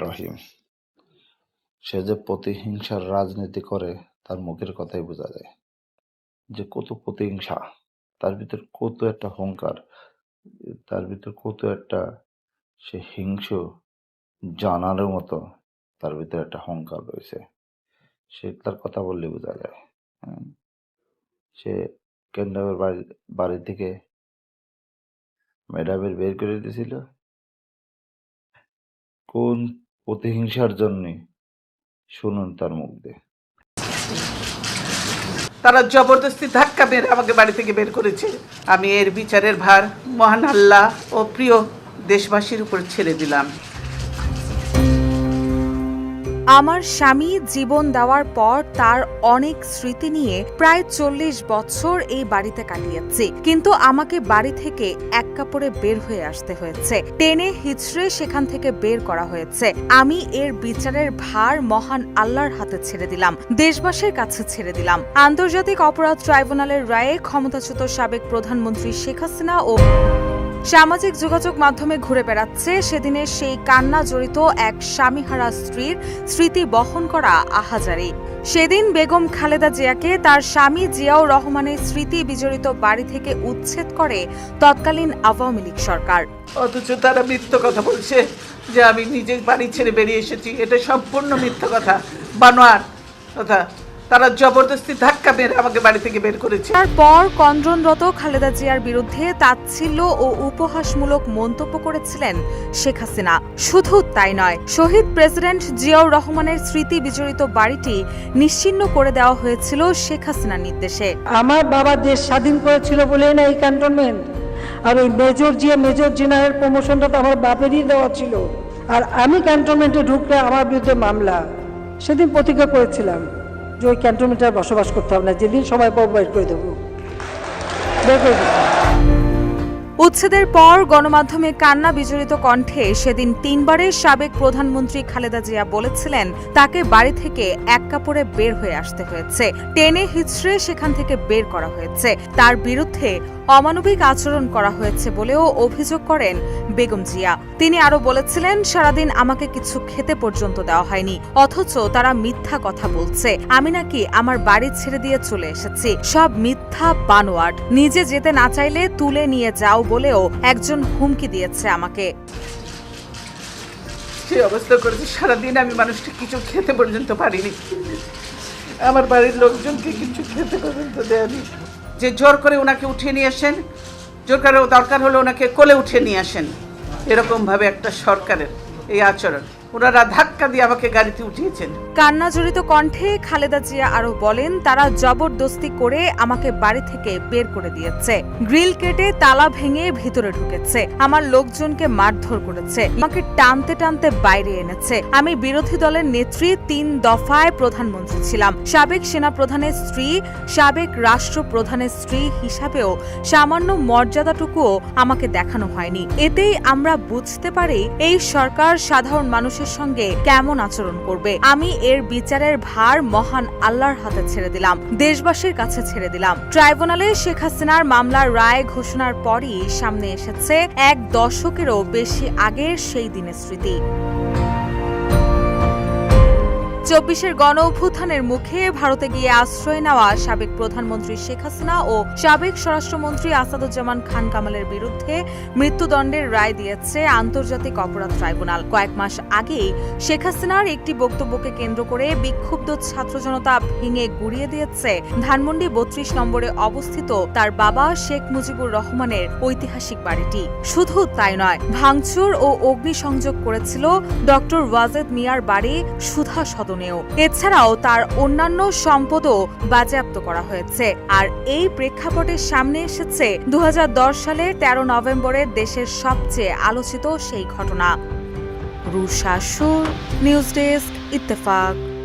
রহিম। সে যে প্রতিহিংসার রাজনীতি করে, তার মুখের কথাই বোঝা যায়। যে কত প্রতিহিংসা, তার ভিতর কত একটা অহংকার তার ভিতর কত একটা সে হিংস জানার মতো, তার ভিতরে একটা অহংকার রয়েছে। সে তার কথা বললে বোঝা যায়। হুম। সে কেন্দ্রের বাড়ি বাড়ি থেকে ম্যাডামের বের করে দিয়েছিল। কোন প্রতিহিংসার জন্যে শুনুন তার মুখ দিয়ে। তারা জবরদস্তি ধাক্কা মেরে আমাকে বাড়ি থেকে বের করেছে। আমি এর বিচারের ভার মহান আল্লাহ ও প্রিয় দেশবাসীর উপর ছেড়ে দিলাম। আমার স্বামী জীবন দেওয়ার পর তার অনেক স্মৃতি নিয়ে প্রায় চল্লিশ বছর এই বাড়িতে কাটিয়েছি। কিন্তু আমাকে বাড়ি থেকে এক কাপড়ে বের হয়ে আসতে হয়েছে। টেনে হিচড়ে সেখান থেকে বের করা হয়েছে। আমি এর বিচারের ভার মহান আল্লাহর হাতে ছেড়ে দিলাম। দেশবাসীর কাছে ছেড়ে দিলাম। আন্তর্জাতিক অপরাধ ট্রাইব্যুনালের রায়ে ক্ষমতাচ্যুত সাবেক প্রধানমন্ত্রী শেখ হাসিনা ও সামাজিক যোগাযোগ মাধ্যমে ঘুরে বেড়াচ্ছে। সেদিনের সেই কান্না জড়িত এক স্বামীহারা স্ত্রীর স্মৃতি বহন করা আহাজারি। সেদিন বেগম খালেদা জিয়াকে তার স্বামী জিয়াউর রহমানের স্মৃতি বিজড়িত বাড়ি থেকে উচ্ছেদ করে তৎকালীন আওয়ামী লীগ সরকার। অথচ তারা মিথ্য কথা বলছে যে আমি নিজের বাড়ি ছেড়ে বেরিয়ে এসেছি। এটা সম্পূর্ণ মিথ্য কথা। বানোয়ার কথা তারা জবরদস্তি ধাক্কা মেরে আমাকে বাড়ি থেকে বের করেছে। তারপর কন্দ্রনরত খালেদা জিয়ার বিরুদ্ধে তাচ্ছিল্য ও উপহাসমূলক মন্তব্য করেছিলেন শেখ হাসিনা। শুধু তাই নয় শহীদ প্রেসিডেন্ট জিয়াউর রহমানের স্মৃতি বিজড়িত বাড়িটি নিশ্চিহ্ন করে দেওয়া হয়েছিল শেখ হাসিনার নির্দেশে। আমার বাবা দেশ স্বাধীন করেছিল বলেই না এই ক্যান্টনমেন্ট? আর ওই মেজর জিয়া মেজর জেনারেল প্রমোশনটা তো আমার বাপেরই দেওয়া ছিল। আর আমি ক্যান্টনমেন্টে ঢুকলে আমার বিরুদ্ধে মামলা। সেদিন প্রতিজ্ঞা করেছিলাম। যে ওই ক্যান্টনমেন্টে বসবাস করতে হবে না, যেদিন সময় পাবো করে দেবো। বের করে দেবো। উচ্ছেদের পর গণমাধ্যমে কান্না বিজড়িত কণ্ঠে সেদিন তিনবারের সাবেক প্রধানমন্ত্রী খালেদা জিয়া বলেছিলেন, তাকে বাড়ি থেকে এক কাপড়ে বের হয়ে আসতে হয়েছে। টেনে হিচড়ে সেখান থেকে বের করা হয়েছে। তার বিরুদ্ধে অমানবিক আচরণ করা হয়েছে বলেও অভিযোগ করেন বেগম জিয়া। তিনি আরও বলেছিলেন, সারাদিন আমাকে কিছু খেতে পর্যন্ত দেওয়া হয়নি, অথচ তারা মিথ্যা কথা বলছে। আমি নাকি আমার বাড়ি ছেড়ে দিয়ে চলে এসেছি। সব মিথ্যা বানোয়াট। নিজে যেতে না চাইলে তুলে নিয়ে যাও বলেও একজন হুমকি দিয়েছে আমাকে। যে অবস্থা করেছে? সারাদিন আমি মানুষকে কিছু খেতে পর্যন্ত পারিনি। আমার বাড়ির লোকজনকে কিছু খেতে পর্যন্ত দেয়নি। যে জোর করে ওনাকে উঠিয়ে নিয়ে আসেন, জোর করে দরকার হলে ওনাকে কোলে উঠে নিয়ে আসেন, এরকমভাবে একটা সরকারের এই আচরণ। ওনারা ধাক্কা দিয়ে আমাকে গাড়িতে উঠিয়েছেন। কান্না জড়িত কণ্ঠে খালেদা জিয়া আরও বলেন, তারা জবরদস্তি করে আমাকে বাড়ি থেকে বের করে দিয়েছে। গ্রিল কেটে তালা ভেঙে ভিতরে ঢুকেছে। আমার লোকজনকে মারধর করেছে। আমাকে টানতে টানতে বাইরে এনেছে। আমি বিরোধী দলের নেত্রী, তিন দফায় প্রধানমন্ত্রী ছিলাম। সাবেক সেনা প্রধানের স্ত্রী, সাবেক রাষ্ট্র প্রধানের স্ত্রী হিসাবেও সামান্য মর্যাদাটুকুও আমাকে দেখানো হয়নি। এতেই আমরা বুঝতে পারি, এই সরকার সাধারণ মানুষের সঙ্গে কেমন আচরণ করবে? আমি এর বিচারের ভার মহান আল্লাহর হাতে ছেড়ে দিলাম, দেশবাসীর কাছে ছেড়ে দিলাম। ট্রাইব্যুনালে শেখ হাসিনার মামলার রায় ঘোষণার পরই সামনে এসেছে এক দশকেরও বেশি আগের সেই দিনের স্মৃতি। চব্বিশের গণ অভ্যুত্থানের মুখে ভারতে গিয়ে আশ্রয় নেওয়া সাবেক প্রধানমন্ত্রী শেখ হাসিনা ও সাবেক স্বরাষ্ট্রমন্ত্রী আসাদুজ্জামান খান কামালের বিরুদ্ধে মৃত্যুদণ্ডের রায় দিয়েছে আন্তর্জাতিক অপরাধ ট্রাইব্যুনাল। কয়েক মাস আগেই শেখ হাসিনার একটি বক্তব্যকে কেন্দ্র করে বিক্ষুব্ধ ছাত্র জনতা ভেঙে গুড়িয়ে দিয়েছে। ধানমন্ডি বত্রিশ নম্বরে অবস্থিত তার বাবা শেখ মুজিবুর রহমানের ঐতিহাসিক বাড়িটি। শুধু তাই নয়, ভাঙচুর ও অগ্নিসংযোগ করেছিল ডক্টর ওয়াজেদ মিয়ার বাড়ি সুধা সদনেও এছাড়াও তার অন্যান্য সম্পদও বাজেয়াপ্ত করা হয়েছে। আর এই প্রেক্ষাপটের সামনে এসেছে দু হাজার দশ সালে ১৩ নভেম্বরে দেশের সবচেয়ে আলোচিত সেই ঘটনা। রুশা সুর, নিউজ ডেস্ক, ইত্তেফাক।